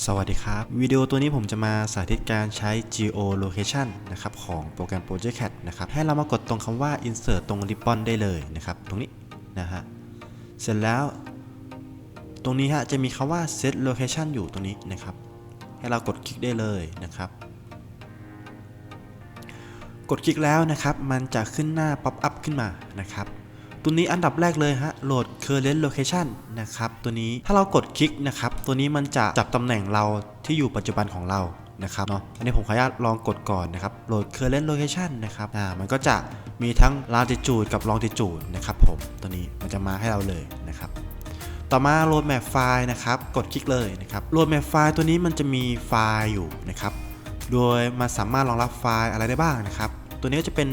สวัสดีครับ วิดีโอตัวนี้ผมจะมาสาธิตการใช้ geolocation นะครับของโปรแกรม Project Cat นะครับให้เรามากดตรงคำว่า insert ตรง ribbon ได้เลยนะครับตรงนี้นะฮะเสร็จแล้ว ตรงนี้ฮะจะมีคำว่า set location อยู่ตรงนี้นะครับ ให้เรากดคลิกได้เลยนะครับ กดคลิกแล้วนะครับ มันจะขึ้นหน้า pop up ขึ้นมานะครับ ตัวนี้อันดับแรกเลยฮะโหลด current location นะครับตัวนี้ถ้าเรากดคลิกนะครับตัวนี้มันจะจับตำแหน่งเราที่อยู่ปัจจุบันของเรานะครับเนาะอันนี้ผมขออนุญาตลองกดก่อนนะครับโหลด current location นะครับอ่ามันก็จะมีทั้ง latitude กับ longitude นะครับผมตัวนี้มันจะมาให้เราเลยนะครับต่อมา road map file นะครับกดคลิกเลยนะครับ road map file ตัวนี้มันจะมีไฟล์อยู่นะครับโดยมันสามารถรองรับไฟล์อะไรได้บ้างนะครับตัวนี้ก็จะเป็น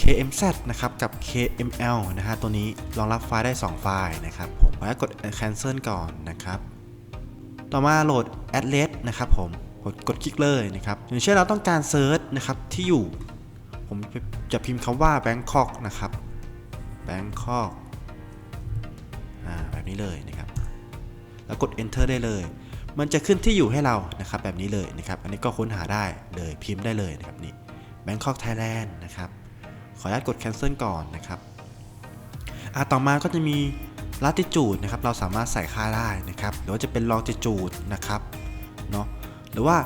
KMZ นะครับกับ KML นะฮะตัวนี้รองรับไฟล์ได้ 2 ไฟล์นะครับผมขอให้กด cancel ก่อนนะครับ ต่อมาโหลด address นะครับผมกดกดคลิกเลยนะครับอย่างเช่นเราต้องการเซิร์ชนะครับที่อยู่ ผมจะพิมพ์คำว่า Bangkok นะครับ Bangkok อ่าแบบนี้เลยนะครับ แล้วกด enter ได้เลย มันจะขึ้นที่อยู่ให้เรานะครับแบบนี้เลยนะครับ อันนี้ก็ค้นหาได้เลยพิมพ์ได้เลยนะครับนี่ Bangkok Thailand นะครับ ขออนุญาตกด cancel ก่อนนะครับอะต่อมาก็จะมี latitude นะครับ เราสามารถใส่ค่าได้นะครับหรือว่าจะเป็น longitude นะครับเนาะหรือว่า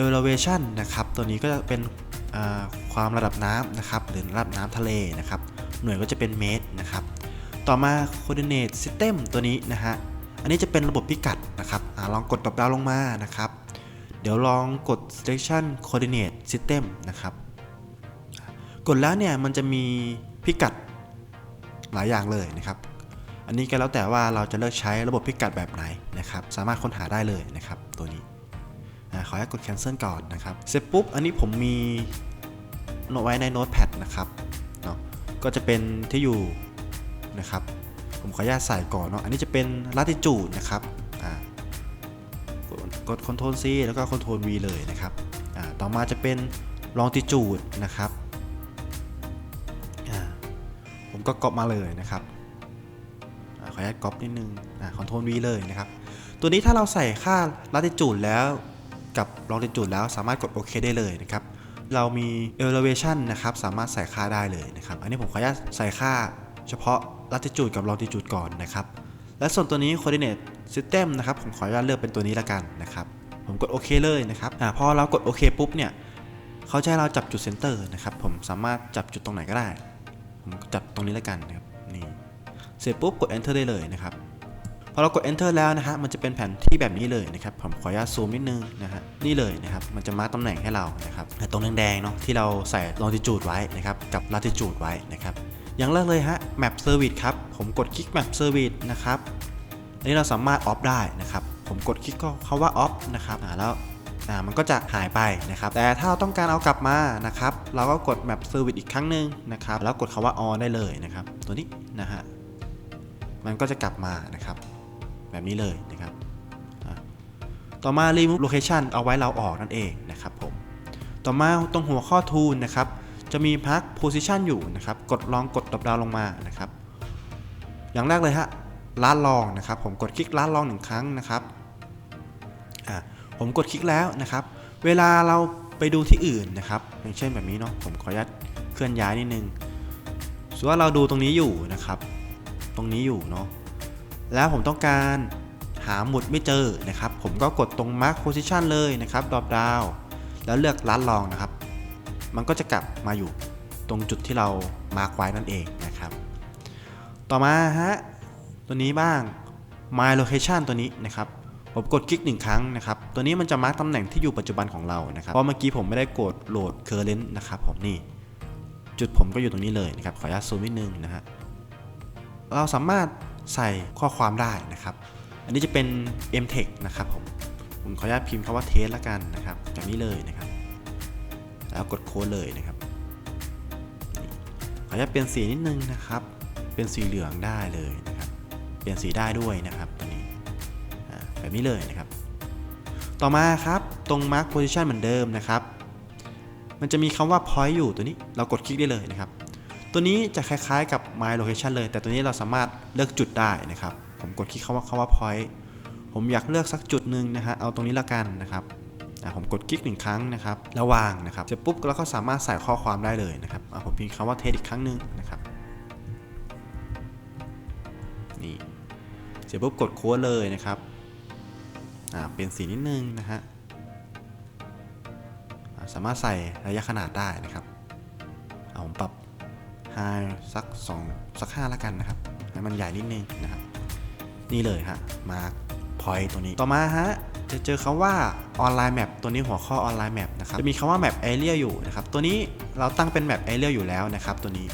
elevation นะครับ ตัวนี้ก็จะเป็นอ่าความระดับน้ำนะครับ หรือระดับน้ำทะเลนะครับ หน่วยก็จะเป็นเมตรนะครับ ต่อมา coordinate system ตัวนี้นะฮะ อันนี้จะเป็นระบบพิกัดนะครับอลองกดดรอปดาวลงมานะครับ เดี๋ยวลองกด selection coordinate system นะครับ กดแล้วเนี่ยมันจะมีพิกัดหลายอย่างเลยนะครับ อันนี้ก็แล้วแต่ว่าเราจะเลือกใช้ระบบพิกัดแบบไหนนะครับ สามารถค้นหาได้เลยนะครับ ตัวนี้อาขอให้กด cancel ก่อนนะครับ เสร็จปุ๊บ อันนี้ผมมีโน้ตไว้ในโน้ตแพดนะครับเนาะ ก็จะเป็นที่อยู่นะครับ ผมขออนุญาตใส่ก่อนเนาะ อันนี้จะเป็น latitude นะครับ กดกด Ctrl C แล้วก็ Ctrl V เลยนะครับ ต่อมาจะเป็น longitude นะครับ ผมก็ก๊อปมาเลยนะครับขออนุญาตก๊อปนิดนึงอ่าคอนโทรล V เลยนะครับ ตัวนี้ถ้าเราใส่ค่า latitude แล้วกับ longitude แล้วสามารถกดโอเคได้เลยนะครับ เรามี elevation นะครับ สามารถใส่ค่าได้เลยนะครับ อันนี้ผมขออนุญาตใส่ค่าเฉพาะ latitude กับ longitude ก่อนนะครับ และส่วนตัวนี้ coordinate system นะครับ ผมขออนุญาตเลือกเป็นตัวนี้ละกันนะครับ ผมกดโอเคเลยนะครับอพอเรากดโอเคปุ๊บเนี่ยเขาจะให้เราจับจุดเซนเตอร์นะครับ ผมสามารถจับจุดตรงไหนก็ได้ ผมจับตรงนี้แล้วกันนะครับนี่เสร็จปุ๊บกด enter ได้เลยนะครับพอเรากด enter แล้วนะฮะมันจะเป็นแผนที่แบบนี้เลยนะครับผมขออนุญาตซูมนิดนึงนะฮะนี่เลยนะครับมันจะมาร์กตำแหน่งให้เรานะครับแต่ตรงแดงๆเนาะที่เราใส่ longitude ไว้นะครับกับ latitude ไว้นะครับอย่างแรกเลยฮะ map service ครับผมกดคลิก map service นะครับอันนี้เราสามารถ off ได้นะครับผมกดคลิกก็คาว่า off นะครับแล้ว อ่ามันก็จะหายไปนะครับ แต่ถ้าเราต้องการเอากลับมานะครับ เราก็กด map service อีกครั้งหนึ่งนะครับ แล้วกดคำว่า on ได้เลยนะครับ ตัวนี้นะฮะ มันก็จะกลับมานะครับ แบบนี้เลยนะครับ ต่อมา remove location เอาไว้เราออกนั่นเองนะครับผม ต่อมาตรงหัวข้อ tool นะครับ จะมีพัก position อยู่นะครับ กดลองกดดรอปดาวลงมานะครับ อย่างแรกเลยฮะล้านลองนะครับ ผมกดคลิกล้านลองหนึ่งครั้งนะครับ ผมกดคลิกแล้วนะครับ เวลาเราไปดูที่อื่นนะครับอย่างเช่นแบบนี้เนาะผมขออนุญาตเคลื่อนย้ายนิดนึงสมมติว่าเราดูตรงนี้อยู่นะครับ ตรงนี้อยู่เนาะแล้วผมต้องการหาหมุดไม่เจอนะครับ ผมก็กดตรง mark position เลยนะครับ drop down แล้วเลือกร้านลองนะครับ มันก็จะกลับมาอยู่ตรงจุดที่เรา mark ไว้นั่นเองนะครับ ต่อมาฮะตัวนี้บ้าง my location ตัวนี้นะครับ ผมกดคลิกหนึ่งครั้งนะครับ ตัวนี้มันจะมาร์กตำแหน่งที่อยู่ปัจจุบันของเรานะครับ เพราะเมื่อกี้ผมไม่ได้กดโหลด current นะครับผมนี่ จุดผมก็อยู่ตรงนี้เลยนะครับ ขออนุญาตซูมนิดนึงนะฮะ เราสามารถใส่ข้อความได้นะครับ อันนี้จะเป็น mtext นะครับผม ผมขออนุญาตพิมพ์คำว่า test ละกันนะครับ จากนี้เลยนะครับ แล้วกดโค้ดเลยนะครับ ขออนุญาตเปลี่ยนสีนิดนึงนะครับ เป็นสีเหลืองได้เลยนะครับ เปลี่ยนสีได้ด้วยนะครับ แบบนี้เลยนะครับ ต่อมาครับตรง mark position เหมือนเดิมนะครับ มันจะมีคำว่า point อยู่ตัวนี้เรากดคลิกได้เลยนะครับ ตัวนี้จะคล้ายๆกับ my location เลย แต่ตัวนี้เราสามารถเลือกจุดได้นะครับ ผมกดคลิกคำว่าคำว่า point ผมอยากเลือกสักจุดหนึ่งนะฮะเอาตรงนี้ละกันนะครับผมกดคลิกหนึ่งครั้งนะครับแล้ววางนะครับเสร็จปุ๊บเราก็สามารถใส่ข้อความได้เลยนะครับอะผมพิมพ์คำว่าเทสอีกครั้งหนึ่งนะครับนี่เสร็จปุ๊บกดโค้ดเลยนะครับ เป็นสีนิดนึงนะฮะสามารถใส่ระยะขนาดได้นะครับเอาผมปรับไฮสัก2สัก5ละกันนะครับให้มันใหญ่นิดนึงนะครับ นี่เลยฮะมาพอยตัวนี้ต่อมาฮะจะเจอคำว่าออนไลน์แมปตัวนี้หัวข้อออนไลน์แมปนะครับจะมีคำว่าแมปเอเรียอยู่นะครับตัวนี้เราตั้งเป็นแมปเอเรียอยู่แล้วนะครับตัวนี้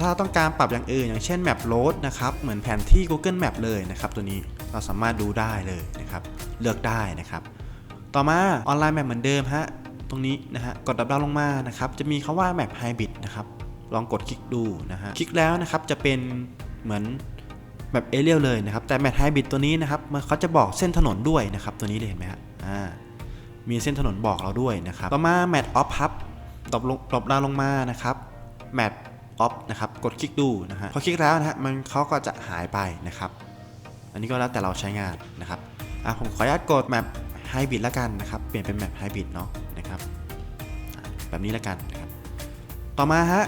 ถ้าเราต้องการปรับอย่างอื่น อย่างเช่นแมปโรดนะครับเหมือนแผนที่ Google Map เลยนะครับตัวนี้เราสามารถดูได้เลยนะครับ เลือกได้นะครับ ต่อมาออนไลน์แมปเหมือนเดิมฮะตรงนี้นะฮะกดดับดาวลงมานะครับจะมีคำว่าแมปไฮบริดนะครับลองกดคลิกดูนะฮะคลิกแล้วนะครับจะเป็นเหมือนแบบเอเรียลเลยนะครับ แต่แมทไฮบริดตัวนี้นะครับมันเขาจะบอกเส้นถนนด้วยนะครับ ตัวนี้เลยเห็นไหมฮะอ่ามีเส้นถนนบอกเราด้วยนะครับ ต่อมาแมทออฟครับตบลงตบดาวลงมานะครับแมทออฟนะครับกดคลิกดูนะฮะพอคลิกแล้วนะฮะมันเขาก็จะหายไปนะครับ อันนี้ก็แล้วแต่เราใช้งานนะครับ อะผมขออนุญาตกดแมปไฮบริดล้วกันนะครับ เปลี่ยนเป็นแมปไฮบริดเนาะนะครับ แบบนี้ล้วกันนะครับ ต่อมาฮะ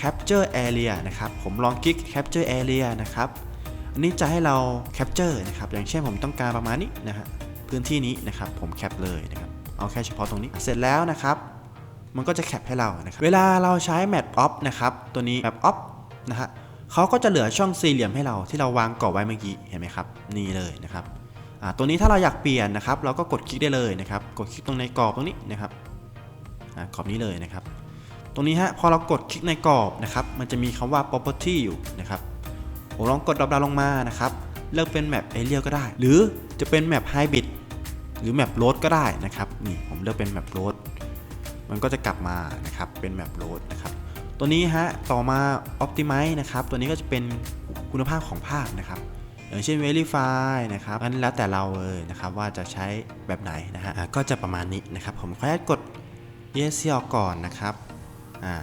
capture area นะครับ ผมลองคลิก capture area นะครับ อันนี้จะให้เรา capture นะครับ อย่างเช่นผมต้องการประมาณนี้นะฮะ พื้นที่นี้นะครับ ผมแคปเลยนะครับ เอาแค่เฉพาะตรงนี้ เสร็จแล้วนะครับ มันก็จะแคปให้เรานะครับเวลาเราใช้ map off นะครับ ตัวนี้ map off นะฮะเขาก็จะเหลือช่องสี่เหลี่ยมให้เราที่เราวางกรอบไว้เมื่อกี้ เห็นไหมครับ นี่เลยนะครับ ตัวนี้ถ้าเราอยากเปลี่ยนนะครับ เราก็กดคลิกได้เลยนะครับ กดคลิกตรงในกรอบตรงนี้นะครับกรอบนี้เลยนะครับ ตรงนี้ฮะพอเรากดคลิกในกรอบนะครับ มันจะมีคำว่า property อยู่นะครับผมลองกดดับดาวลงมานะครับ เลือกเป็นแมป Aerial ก็ได้ หรือจะเป็นแมป Hybrid หรือแมป Road ก็ได้นะครับ นี่ผมเลือกเป็นแมป Road มันก็จะกลับมานะครับ เป็นแมป Road นะครับ ตัวนี้ฮะ ต่อมา Optimize นะครับ ตัวนี้ก็จะเป็นคุณภาพของภาพนะครับ อย่างเช่น Verify นะครับอันนี้แล้วแต่เราเลยนะครับว่าจะใช้แบบไหนนะฮะก็จะประมาณนี้นะครับ ผมขออนุญาตกด Yes ออกก่อนนะครับอ่า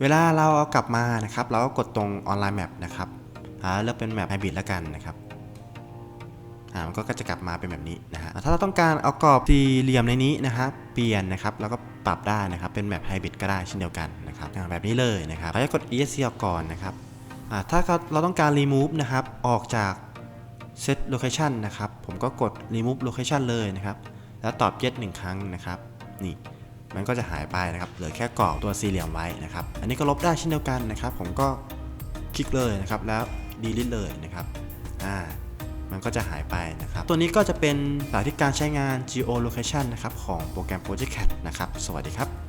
เวลาเราเอากลับมานะครับ เราก็กดตรงออนไลน์แมปนะครับอ่าเลือกเป็นแมปไฮบริดแล้วกันนะครับอ่ามันก็จะกลับมาเป็นแบบนี้นะฮะถ้าเราต้องการเอากรอบสี่เหลี่ยมในนี้นะครับเปลี่ยนนะครับแล้วก็ปรับได้นะครับเป็นแมปไฮบริดก็ได้เช่นเดียวกันนะครับแบบนี้เลยนะครับเราจะกด ESC ออกก่อนนะครับอ่าถ้าเราต้องการ remove นะครับออกจาก set location นะครับ ผมก็กด remove location เลยนะครับ แล้วตอบ yes หนึ่งครั้งนะครับ นี่ มันก็จะหายไปนะครับ เหลือแค่กรอบตัวสี่เหลี่ยมไว้นะครับ อันนี้ก็ลบได้เช่นเดียวกันนะครับ ผมก็คลิกเลยนะครับ แล้ว delete เลยนะครับ อ่า มันก็จะหายไปนะครับ ตัวนี้ก็จะเป็นสาธิตการใช้งาน geolocation นะครับ ของโปรแกรม Project Cat นะครับ สวัสดีครับ